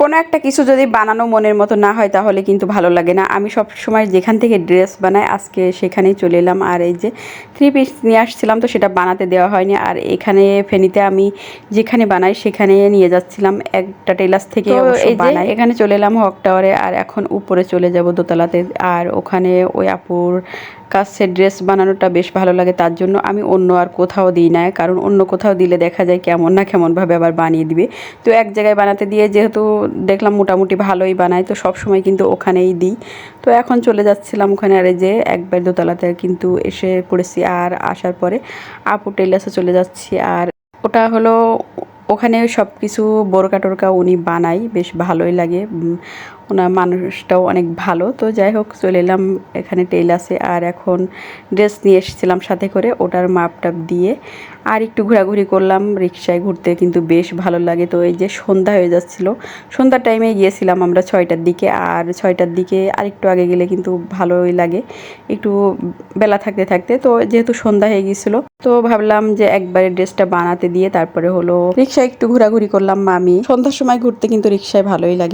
কোনো একটা কিছু যদি বানানো মনের মতো না হয় তাহলে কিন্তু ভালো লাগে না। আমি সব সময় যেখান থেকে ড্রেস বানাই আজকে সেখানেই চলে এলাম। আর এই যে থ্রি পিস নিয়ে আসছিলাম তো সেটা বানাতে দেওয়া হয়নি। আর এখানে ফেনিতে আমি যেখানে বানাই সেখানে নিয়ে যাচ্ছিলাম। একটা টেলার্স থেকে এই বানাই। এখানে চলে এলাম হক টাওয়ারে। আর এখন উপরে চলে যাব দোতলাতে। আর ওখানে ওই আপুর কাছে ড্রেস বানানোটা বেশ ভালো লাগে। তার জন্য আমি অন্য আর কোথাও দিই না। কারণ অন্য কোথাও দিলে দেখা যায় কেমন না কেমনভাবে আবার বানিয়ে দিবে। তো এক জায়গায় বানাতে দিয়ে যেহেতু দেখলাম মোটামুটি ভালোই বানায়, তো সব সময় কিন্তু ওখানেই দিই। তো এখন চলে যাচ্ছিলাম ওখানে আরে যে একবার দোতলাতে কিন্তু এসে পড়েছি আর আসার পরে আপু টেলাসে চলে যাচ্ছি আর ওটা হলো ওখানে সব কিছু বোরকা টোরকা উনি বানায়, বেশ ভালোই লাগে। ওনার মানুষটাও অনেক ভালো। তো যাই হোক, চলে এলাম এখানে টেলার্সে আর এখন ড্রেস নিয়ে এসেছিলাম সাথে করে, ওটার মাপ টাপ দিয়ে। আর একটু ঘোরাঘুরি করলাম রিক্সায় ঘুরতে কিন্তু বেশ ভালো লাগে। তো এই যে সন্ধ্যা হয়ে যাচ্ছিল, সন্ধ্যার টাইমে গিয়েছিলাম আমরা ছয়টার দিকে। আর ছয়টার দিকে আরেকটু আগে গেলে কিন্তু ভালোই লাগে। একটু বেলা থাকতে থাকতে, তো যেহেতু সন্ধ্যা হয়ে গিয়েছিল, তো ভাবলাম যে একবারে ড্রেসটা বানাতে দিয়ে তারপরে হলো রিক্সায় একটু ঘোরাঘুরি করলাম মামি। সন্ধ্যার সময় ঘুরতে কিন্তু রিক্সায় ভালোই লাগে।